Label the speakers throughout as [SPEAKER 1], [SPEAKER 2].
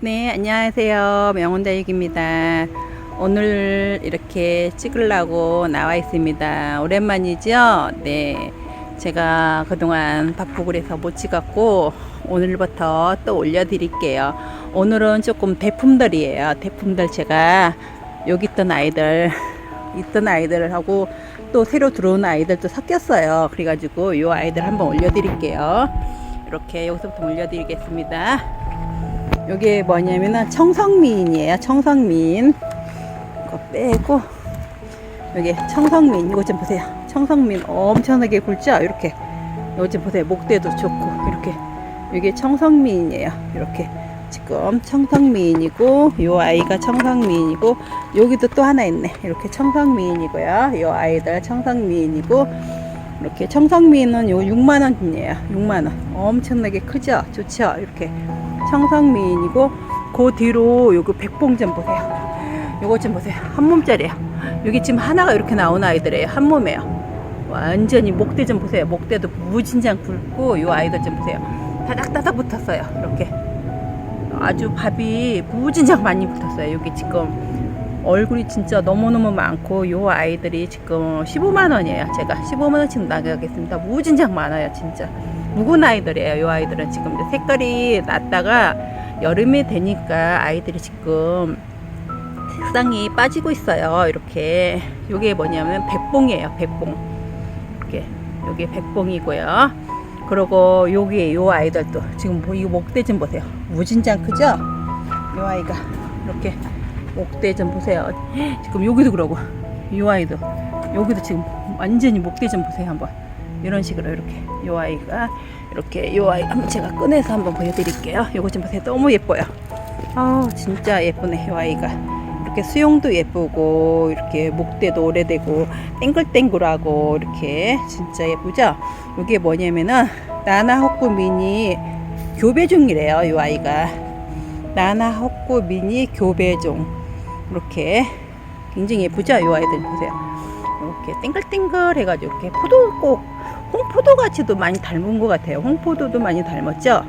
[SPEAKER 1] 네, 안녕하세요. 명원다육입니다. 오늘 이렇게 찍으려고 나와 있습니다. 오랜만이죠? 네. 제가 그동안 바쁘고 그래서 못 찍었고, 오늘부터 또 올려드릴게요. 오늘은 조금 대품들이에요. 대품들 제가 여기 있던 아이들, 있던 아이들하고 또 새로 들어온 아이들도 섞였어요. 그래가지고 이 아이들 한번 올려드릴게요. 이렇게 여기서부터 올려드리겠습니다. 요게 뭐냐면은 청성미인이에요. 청성미인. 이거 빼고 여기 청성미인 이거 좀 보세요. 청성미인 엄청나게 굵죠? 이렇게 이거 좀 보세요. 목대도 좋고 이렇게 이게 청성미인이에요. 이렇게 지금 청성미인이고 요 아이가 청성미인이고 여기도 또 하나 있네. 이렇게 청성미인이고요. 요 아이들 청성미인이고 이렇게 청성미인은 요 6만 원이에요. 6만 원. 엄청나게 크죠? 좋죠? 이렇게 청성미인이고 그 뒤로 요거 백봉 좀 보세요. 요거 좀 보세요. 한 몸짜리예요. 여기 지금 하나가 이렇게 나온 아이들이에요. 한 몸이에요. 완전히 목대 좀 보세요. 목대도 무진장 굵고 요 아이들 좀 보세요. 다닥다닥 붙었어요. 이렇게 아주 밥이 무진장 많이 붙었어요. 여기 지금 얼굴이 진짜 너무너무 많고 요 아이들이 지금 15만 원이에요. 제가 15만 원씩 나가겠습니다. 무진장 많아요, 진짜. 묵은 아이들이에요. 요 아이들은 지금 이제 색깔이 났다가 여름이 되니까 아이들이 지금 색상이 빠지고 있어요. 이렇게 요게 뭐냐면 백봉이에요. 백봉. 이렇게 요게 백봉이고요. 그리고 여기 요 아이들도 지금 뭐 이거 목대 좀 보세요. 무진장 크죠? 요 아이가 이렇게 목대 좀 보세요. 지금 여기도 그러고 요 아이도 여기도 지금 완전히 목대 좀 보세요 한번. 이런 식으로 이렇게 요 아이가 이렇게 요 아이 한번 제가 꺼내서 한번 보여드릴게요. 요거 좀 보세요. 너무 예뻐요. 아 진짜 예쁘네 요 아이가. 이렇게 수영도 예쁘고 이렇게 목대도 오래되고 땡글땡글하고 이렇게 진짜 예쁘죠? 이게 뭐냐면은 나나헛구 미니 교배종이래요. 요 아이가 나나헛구 미니 교배종 이렇게 굉장히 예쁘죠? 요 아이들 보세요. 이렇게 땡글땡글 해가지고 이렇게 포도 꼭 홍포도 같이도 많이 닮은 것 같아요. 홍포도도 많이 닮았죠?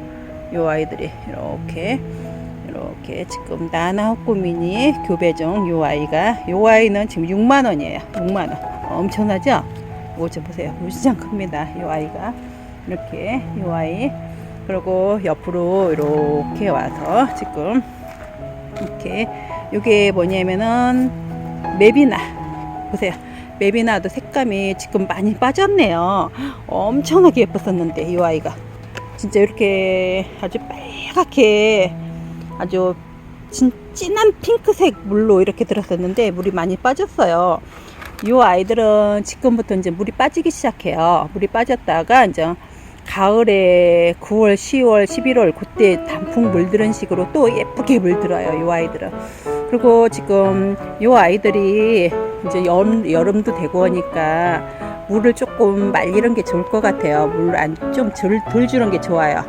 [SPEAKER 1] 요 아이들이 이렇게 이렇게 지금 나나 헛구미니 교배종 요 아이가 요 아이는 지금 6만 원이에요. 6만 원. 엄청나죠? 이거 좀 보세요. 무지장 큽니다. 요 아이가 이렇게 요 아이 그리고 옆으로 이렇게 와서 지금 이렇게 요게 뭐냐면은 맵이나 보세요. 맵이나도 색감이 지금 많이 빠졌네요. 엄청나게 예뻤었는데 이 아이가 진짜 이렇게 아주 빨갛게 아주 진, 진한 핑크색 물로 이렇게 들었었는데 물이 많이 빠졌어요. 이 아이들은 지금부터 이제 물이 빠지기 시작해요. 물이 빠졌다가 이제 가을에 9월, 10월, 11월 그때 단풍 물들은 식으로 또 예쁘게 물들어요. 이 아이들은. 그리고 지금 이 아이들이 이제 여름, 여름도 되고 하니까 물을 조금 말리는 게 좋을 것 같아요. 물 안 좀덜 주는 게 좋아요.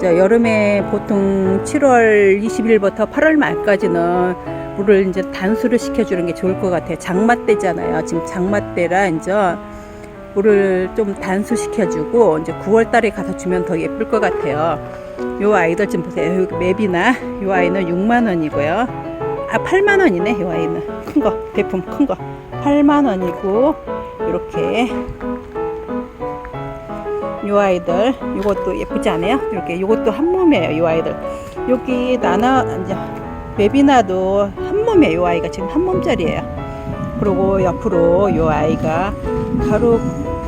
[SPEAKER 1] 저 여름에 보통 7월 20일부터 8월 말까지는 물을 이제 단수를 시켜주는 게 좋을 것 같아요. 장마 때잖아요. 지금 장마 때라 이제 물을 좀 단수 시켜주고 이제 9월 달에 가서 주면 더 예쁠 것 같아요. 요 아이들 좀 보세요. 맵이나 요 아이는 6만 원이고요. 아 8만 원이네. 요 아이는 큰 거, 대품 큰 거. 8만 원이고 이렇게 요 아이들 이것도 예쁘지 않아요? 이렇게 이것도 한 몸이에요. 요 아이들 여기 나나 이제 웹이나도 한 몸이에요. 요 아이가 지금 한 몸짜리예요. 그리고 옆으로 요 아이가 가루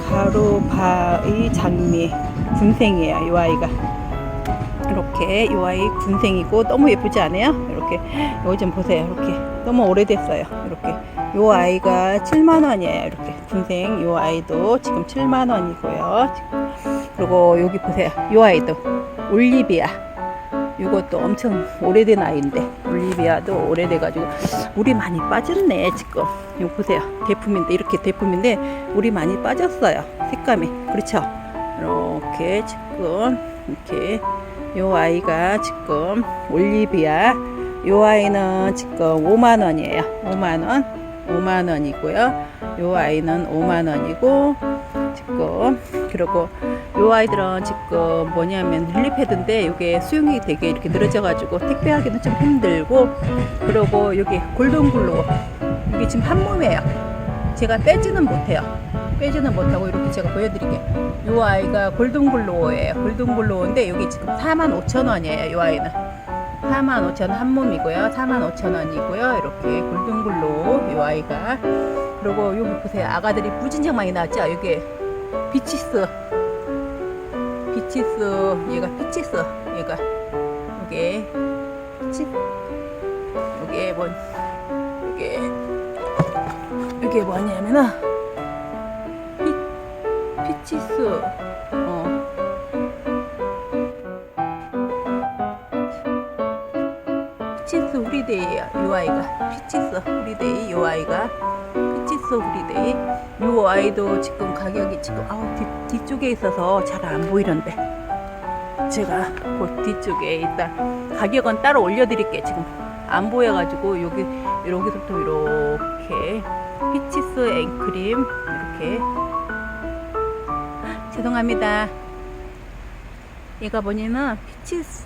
[SPEAKER 1] 가루바의 장미 군생이에요. 요 아이가 이렇게 요 아이 군생이고 너무 예쁘지 않아요? 이렇게 이거 좀 보세요. 이렇게 너무 오래됐어요. 이렇게 요 아이가 7만 원이에요. 이렇게 군생 요 아이도 지금 7만 원이고요. 그리고 여기 보세요. 요 아이도 올리비아. 이것도 엄청 오래된 아이인데 올리비아도 오래돼가지고 물이 많이 빠졌네 지금. 이거 보세요. 대품인데 이렇게 대품인데 물이 많이 빠졌어요. 색감이 그렇죠. 이렇게 지금 이렇게 요 아이가 지금 올리비아. 요 아이는 지금 5만 원이에요. 5만 원. 5만 원이고요. 요 아이는 5만 원이고 지금 그리고 요 아이들은 지금 뭐냐면 릴리패드인데 이게 수용이 되게 이렇게 늘어져 가지고 택배하기는 좀 힘들고 그리고 여기 골든글로 이게 지금 한 몸이에요. 제가 빼지는 못해요. 빼지는 못하고 이렇게 제가 보여드릴게요. 요 아이가 골든글로우예요. 골든글로우인데 여기 지금 45,000원이에요. 요 아이는 45,000원 한 몸이고요. 45,000원이고요. 이렇게 골든글로우 요 아이가 그리고 여기 보세요. 아가들이 무진장 많이 나왔죠. 여기 비치스 비치스 얘가 피치스 얘가 이게 피치 이게 뭔 이게 이게 뭐냐면은 치스 어. 피치스 후리데이예요 이 아이가. 피치스 후리데이 이 아이가. 피치스 후리데이. 이 아이도 지금 가격이 지금 아우 뒤, 뒤쪽에 있어서 잘 안 보이는데. 제가 그 뒤쪽에 일단 가격은 따로 올려드릴게 지금. 안 보여가지고 여기 여기서부터 이렇게 피치스 앵크림 이렇게 죄송합니다. 얘가 뭐냐면 피치스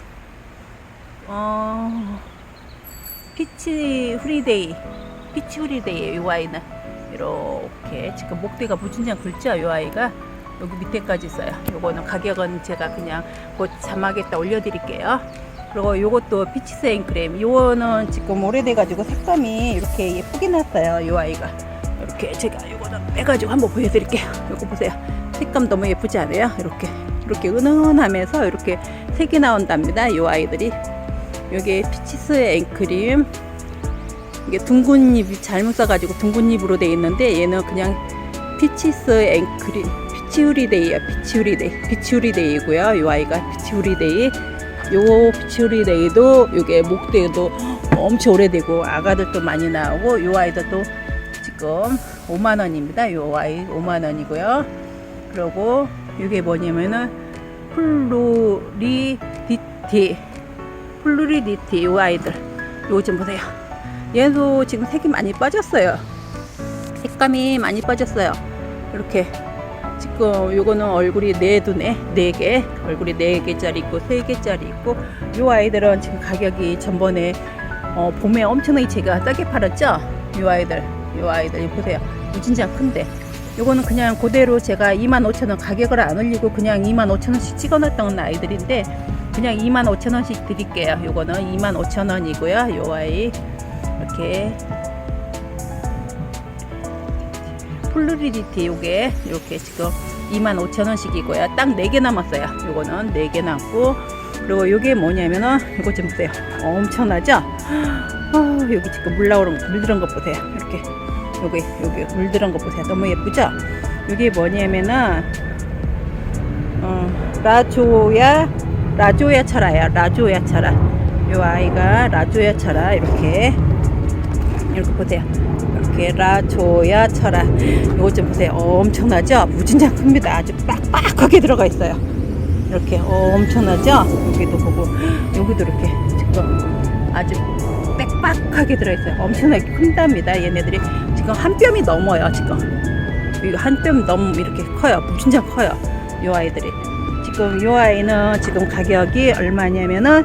[SPEAKER 1] 어 피치 후리데이 피치 후리데이 이 아이는 이렇게 지금 목대가 무진장 굵죠 이 아이가? 여기 밑에까지 있어요. 요거는 가격은 제가 그냥 곧 자막에다 올려드릴게요. 그리고 요것도 피치스 앵크림. 요거는 지금 오래돼 가지고 색감이 이렇게 예쁘게 났어요 이 아이가. 이렇게 제가 요거는 빼가지고 한번 보여드릴게요. 요거 보세요 색감 너무 예쁘지 않아요? 이렇게 이렇게 은은하면서 이렇게 색이 나온답니다 이 아이들이. 여기 피치스 앵크림. 이게 둥근 잎이 잘못 써가지고 둥근 잎으로 돼 있는데 얘는 그냥 피치스 앵크림 피치우리데이야 피치우리데이 피치우리데이고요. 이 아이가 피치우리데이. 요 피치우리데이도 요게 목대도 엄청 오래되고 아가들도 많이 나오고 요 아이들도 지금 5만 원입니다. 요 아이 5만 원이고요 그리고 이게 뭐냐면은 플루리디티 플루리디티 요 아이들. 요거 좀 보세요. 얘도 지금 색이 많이 빠졌어요. 색감이 많이 빠졌어요. 이렇게 지금 요거는 얼굴이 네 두네 네개 얼굴이 네 개짜리 있고 세 개짜리 있고 요 아이들은 지금 가격이 전번에 어, 봄에 엄청나게 제가 싸게 팔았죠? 요 아이들 요 아이들 보세요. 무진장 큰데 요거는 그냥 그대로 제가 25,000원 가격을 안 올리고 그냥 25,000원씩 찍어놨던 아이들인데 그냥 25,000원씩 드릴게요 요거는 25,000원이고요 요 아이 이렇게 플루리디티 요게 이렇게 지금 25,000원씩이고요. 딱 4개 남았어요. 요거는 4개 남고 그리고 요게 뭐냐면은 요거 좀 보세요. 엄청나죠? 어, 여기 지금 물 나오는 거, 물들은 거 보세요. 이렇게 여기 여기 물 들은 거 보세요. 너무 예쁘죠? 요게 뭐냐면은 어, 라조야 라조야 철아야 라조야 철아 요 아이가 라조야 철아 이렇게 이렇게 보세요. 이렇게 라조야 철아 이거 좀 보세요. 엄청나죠? 무진장 큽니다. 아주 빡빡하게 들어가 있어요. 이렇게 엄청나죠? 여기도 보고 여기도 이렇게 지금 아주 빽빡하게 들어있어요. 엄청나게 큰답니다. 얘네들이 지금 한 뼘이 넘어요. 지금. 이거 한 뼘 넘 이렇게 커요. 무진장 커요. 이 아이들이. 지금 이 아이는 지금 가격이 얼마냐면은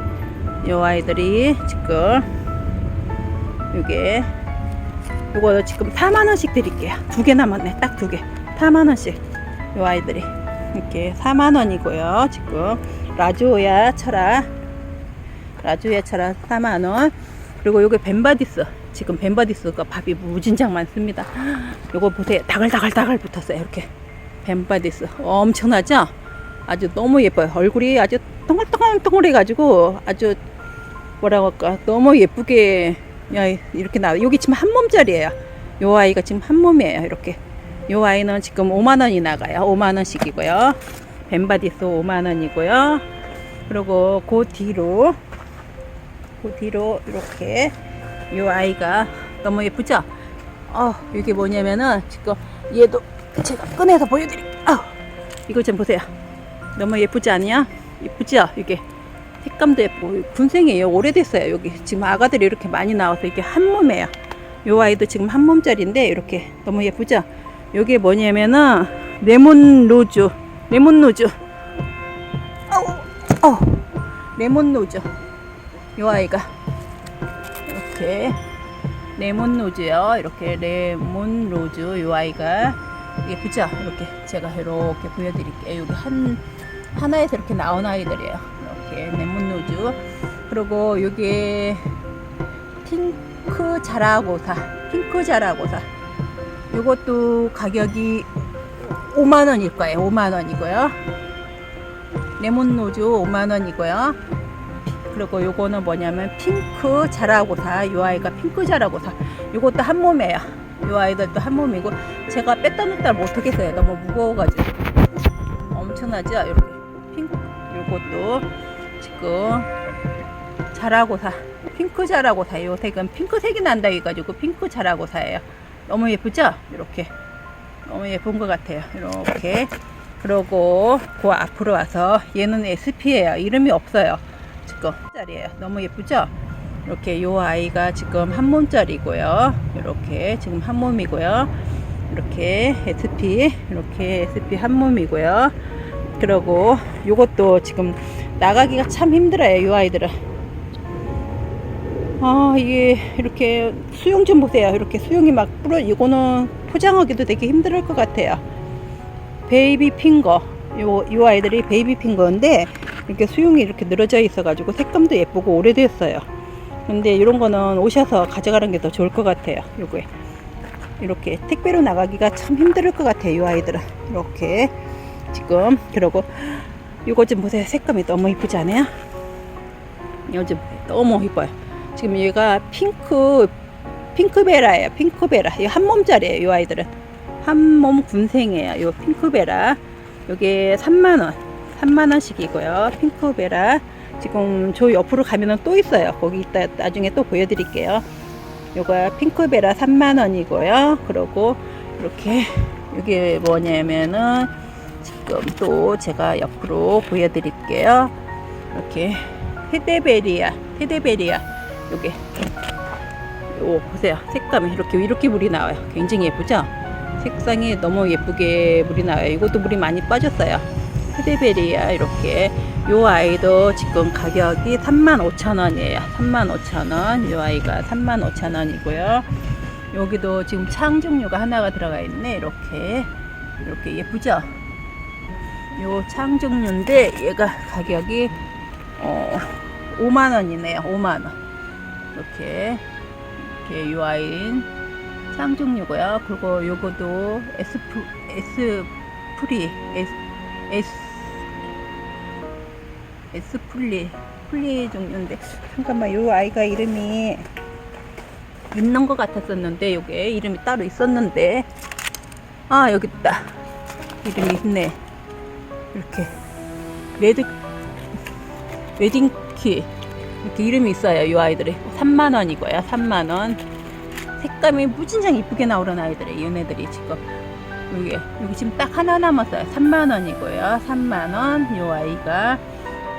[SPEAKER 1] 이 아이들이 지금 요게 요거 지금 4만원씩 드릴게요. 두 개 남았네 딱 두개. 4만원씩. 요 아이들이. 이렇게 4만원이고요 지금. 라조야 철아 라조야 철아 4만원. 그리고 요게 벤바디스 지금 벤바디스가 밥이 무진장 많습니다 요거 보세요 다글다글다글 붙었어요 이렇게 벤바디스 엄청나죠 아주 너무 예뻐요 얼굴이 아주 동글동글동글 해가지고 아주 뭐라고 할까 너무 예쁘게 야, 이렇게 나 여기 지금 한 몸짜리예요. 요 아이가 지금 한 몸이에요. 이렇게. 요 아이는 지금 5만 원이 나가요. 5만 원씩이고요. 벤바디스 5만 원이고요. 그리고 그 뒤로 그 뒤로 이렇게 요 아이가 너무 예쁘죠? 어, 이게 뭐냐면은 지금 얘도 제가 꺼내서 보여드릴게요. 아, 이거 좀 보세요. 너무 예쁘지 않냐? 예쁘죠? 이게 색감도 예쁘고 군생이에요 오래됐어요 여기 지금 아가들이 이렇게 많이 나와서 이게 한 몸이에요 요 아이도 지금 한 몸짜리인데 이렇게 너무 예쁘죠 요게 뭐냐면은 레몬 로즈 레몬 로즈 레몬 노즈. 요 아이가 이렇게 레몬 로즈요. 이렇게 레몬 로즈 요 아이가 예쁘죠? 이렇게 제가 이렇게 보여드릴게요. 여기 한 하나에서 이렇게 나온 아이들이에요. 이렇게 레몬 로즈. 그리고 여기 핑크 자라고사, 핑크 자라고사. 이것도 가격이 5만 원일 거예요. 5만 원이고요. 레몬 로즈 5만 원이고요. 그리고 요거는 뭐냐면 핑크 자라고사. 요 아이가 핑크 자라고사. 요것도 한 몸이에요. 요 아이들도 한 몸이고 제가 뺐다 놨다 못하겠어요. 너무 무거워가지고 엄청나죠? 이렇게 핑크 요것도 지금 자라고사 핑크 자라고사 요 색은 핑크색이 난다 해가지고 핑크 자라고사예요. 너무 예쁘죠? 이렇게 너무 예쁜 것 같아요. 이렇게 그러고 그 앞으로 와서 얘는 SP예요. 이름이 없어요. 지금 짜리예요. 너무 예쁘죠? 이렇게 요 아이가 지금 한 몸짜리고요. 이렇게 지금 한 몸이고요. 이렇게 SP 이렇게 SP 한 몸이고요. 그러고 요것도 지금 나가기가 참 힘들어요. 요 아이들은. 아 이게 이렇게 수용 좀 보세요. 이렇게 수용이 막 뿌려 이거는 포장하기도 되게 힘들 것 같아요. 베이비 핑거 요, 요 아이들이 베이비 핑거인데 이렇게 수용이 이렇게 늘어져 있어가지고 색감도 예쁘고 오래됐어요. 근데 이런 거는 오셔서 가져가는 게 더 좋을 것 같아요. 요거에 이렇게 택배로 나가기가 참 힘들 것 같아요. 요 아이들은 이렇게 지금 그러고 요거 좀 보세요. 색감이 너무 이쁘지 않아요? 요즘 너무 이뻐요. 지금 얘가 핑크 핑크베라예요. 핑크베라. 이 한 몸짜리예요. 요 아이들은 한 몸 군생이에요. 요 핑크베라. 요게 3만 원. 3만 원씩이고요. 핑크베라. 지금 저 옆으로 가면은 또 있어요. 거기 이따 나중에 또 보여드릴게요. 요거 핑크베라 3만 원이고요. 그리고 이렇게 이게 뭐냐면은 지금 또 제가 옆으로 보여드릴게요. 이렇게 헤데베리아, 헤데베리아. 요게 요 보세요. 색감이 이렇게 이렇게 물이 나와요. 굉장히 예쁘죠? 색상이 너무 예쁘게 물이 나와요. 이것도 물이 많이 빠졌어요. 헤데베리아 이렇게 요 아이도 지금 가격이 35,000원이에요. 35,000원. 요 아이가 35,000원이고요. 여기도 지금 창 종류가 하나가 들어가 있네. 이렇게 이렇게 예쁘죠? 요 창 종류인데 얘가 가격이 어 5만 원이네요. 5만 원. 이렇게 이렇게 요 아이인 창 종류고요. 그리고 요거도 S S 프리 S 풀리 풀리 종류인데 잠깐만 요 아이가 이름이 있는 것 같았었는데 요게 이름이 따로 있었는데. 아 여기 있다. 이름이 있네. 이렇게. 레드 웨딩키. 이렇게 이름이 있어요 요 아이들이. 3만 원이고요 3만 원. 색감이 무진장 이쁘게 나오는 아이들이 얘네들이 지금. 여기 여기 지금 딱 하나 남았어요. 3만 원 이고요 3만 원 요 아이가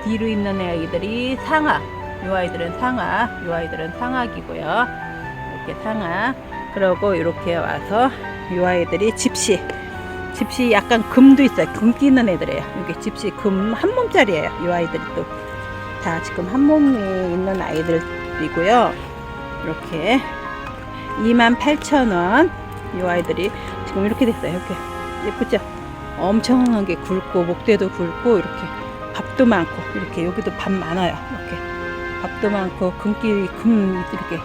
[SPEAKER 1] 뒤로 있는 아이들이 상악 요 아이들은 상악 요 아이들은 상악이고요. 이렇게 상악 그러고 이렇게 와서 요 아이들이 집시 집시 약간 금도 있어요. 금 끼는 애들이에요. 이게 집시 금 한 몸짜리예요. 요 아이들이 또. 다 지금 한 몸에 있는 아이들이고요. 이렇게 28,000원. 이 아이들이 지금 이렇게 됐어요. 이렇게. 예쁘죠? 엄청나게 굵고 목대도 굵고 이렇게 밥도 많고 이렇게 여기도 밥 많아요. 이렇게 밥도 많고 금끼 금 이렇게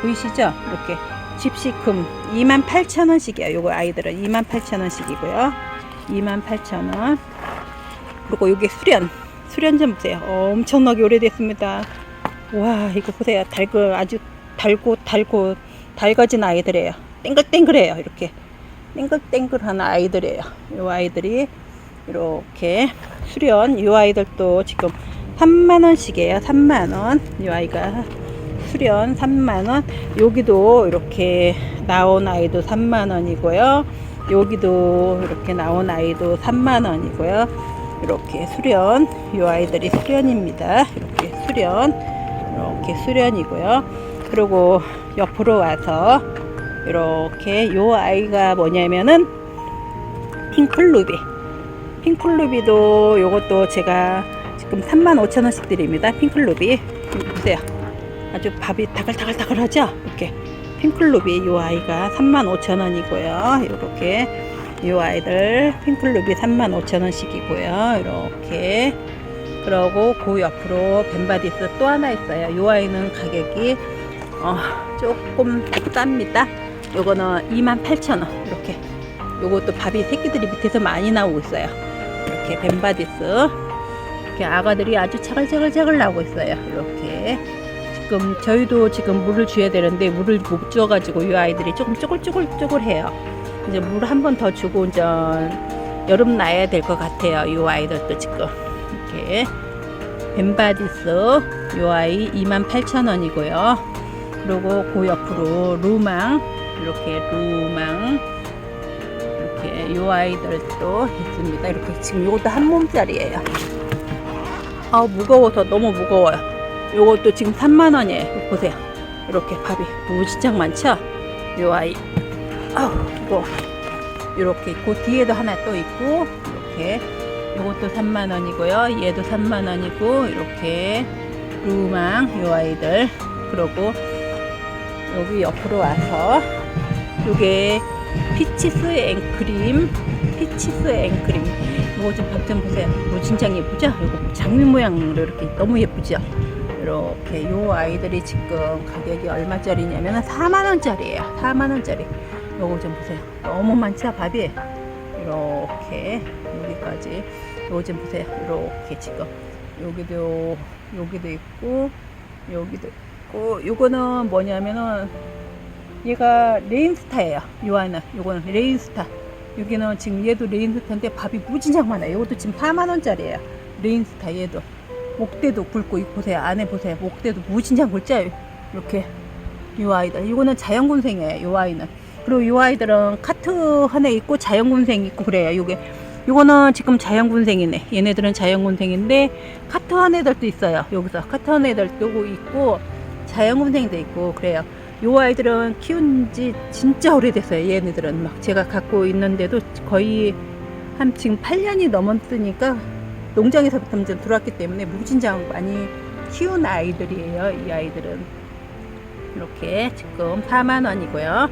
[SPEAKER 1] 보이시죠? 이렇게 집시금 28,000원씩이에요. 요거 아이들은 28,000원씩이고요. 28,000원. 그리고 요게 수련 수련 좀 보세요. 어, 엄청나게 오래됐습니다. 와 이거 보세요. 달고 아주 달고 달고 달궈진 아이들이에요. 땡글땡글해요 이렇게. 땡글땡글한 아이들이에요. 이 아이들이 이렇게 수련 이 아이들도 지금 3만원씩이에요. 3만원. 이 아이가 수련 3만원. 여기도 이렇게 나온 아이도 3만원이고요. 여기도 이렇게 나온 아이도 3만원이고요. 이렇게 수련 이 아이들이 수련입니다. 이렇게 수련 이렇게 수련이고요. 그리고 옆으로 와서 이렇게 요 아이가 뭐냐면은 핑클루비 핑클루비도 요것도 제가 지금 35,000원씩 드립니다. 핑클루비. 보세요. 아주 밥이 다글다글다글하죠? 이렇게. 핑클루비 이 아이가 35,000원이고요. 이렇게 이 아이들 핑클루비 35,000원씩이고요. 이렇게. 그러고 그 옆으로 벤바디스 또 하나 있어요. 이 아이는 가격이 어, 조금 쌉니다. 요거는 28,000원. 이렇게. 요것도 밥이 새끼들이 밑에서 많이 나오고 있어요. 이렇게 벤바디스. 이렇게 아가들이 아주 차글차글차글 나오고 있어요. 이렇게. 지금 저희도 지금 물을 줘야 되는데 물을 못 줘가지고 이 아이들이 조금 쪼글쪼글쪼글해요. 이제 물 한 번 더 주고 이제 여름 나야 될 것 같아요. 이 아이들도 지금 이렇게 벤바디스 이 아이 28,000원이고요. 그리고 그 옆으로 루망 이렇게 루망 이 아이들도 있습니다. 이렇게 지금 이것도 한 몸짜리예요. 아 무거워서 너무 무거워요. 요것도 지금 3만 원이에요. 보세요. 이렇게 밥이 무지장 많죠? 요 아이. 아우 이거 이렇게 있고 뒤에도 하나 또 있고 이렇게 요것도 3만 원이고요. 얘도 3만 원이고 이렇게 루망 요 아이들 그러고 여기 옆으로 와서 요게 피치스 앵크림 피치스 앵크림. 이거 좀 밥 좀 보세요. 이거 진짜 예쁘죠? 이거 장미 모양으로 이렇게 너무 예쁘죠? 이렇게 요 아이들이 지금 가격이 얼마짜리냐면 4만원짜리예요. 4만원짜리. 요거 좀 보세요. 너무 많죠 밥이? 이렇게 여기까지. 요거 좀 보세요. 이렇게 지금. 여기도 여기도 있고 여기도 있고. 요거는 뭐냐면은 얘가 레인스타예요. 요 안은. 요거는 레인스타. 여기는 지금 얘도 레인스타인데 밥이 무진장 많아요. 이것도 지금 4만 원짜리예요. 레인스타 얘도. 목대도 굵고 이거 보세요. 안에 보세요. 목대도 무진장 굵죠? 이렇게. 요 아이들. 이거는 자연군생이에요. 요 아이는. 그리고 요 아이들은 카트 하나 있고 자연군생 있고 그래요. 요게. 요거는 지금 자연군생이네. 얘네들은 자연군생인데 카트 한 애들도 있어요. 여기서. 카트 한 애들도 있고 자연군생도 있고 그래요 요 아이들은 키운 지 진짜 오래됐어요. 얘네들은 막 제가 갖고 있는데도 거의 한 지금 8년이 넘었으니까 농장에서부터 이제 들어왔기 때문에 무진장 많이 키운 아이들이에요 이 아이들은. 이렇게 지금 4만 원이고요.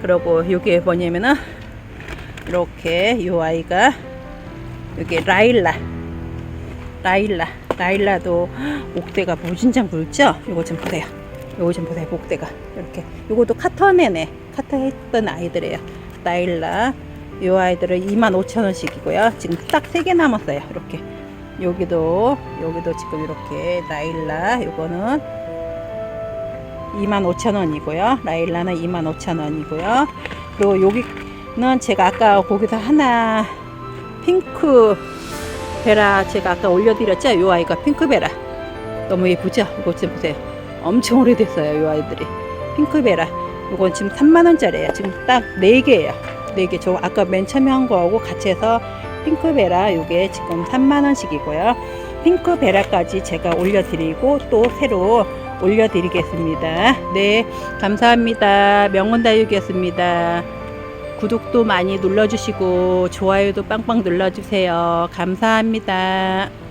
[SPEAKER 1] 그리고 요게 뭐냐면은 이렇게 요 아이가 여기 라일라. 라일라. 라일라도 목대가 무진장 굵죠? 요거 좀 보세요 요거 좀 보세요 목대가. 이렇게. 요것도 카터네네. 카터 했던 아이들이에요. 라일라. 요 아이들은 25,000원씩이고요. 지금 딱 3개 남았어요. 이렇게. 여기도 여기도 지금 이렇게 라일라. 요거는 25,000원이고요. 라일라는 25,000원이고요. 그리고 여기는 제가 아까 거기서 하나 핑크 베라 제가 아까 올려드렸죠? 요 아이가 핑크 베라. 너무 예쁘죠? 이거 좀 보세요 엄청 오래됐어요 요 아이들이. 핑크 베라. 이건 지금 3만원짜리예요. 지금 딱 4개예요. 4개. 저 아까 맨 처음에 한 거하고 같이 해서 핑크 베라 요게 지금 3만원씩이고요. 핑크 베라까지 제가 올려드리고 또 새로 올려드리겠습니다. 네 감사합니다. 명원다육이었습니다. 구독도 많이 눌러주시고 좋아요도 빵빵 눌러주세요. 감사합니다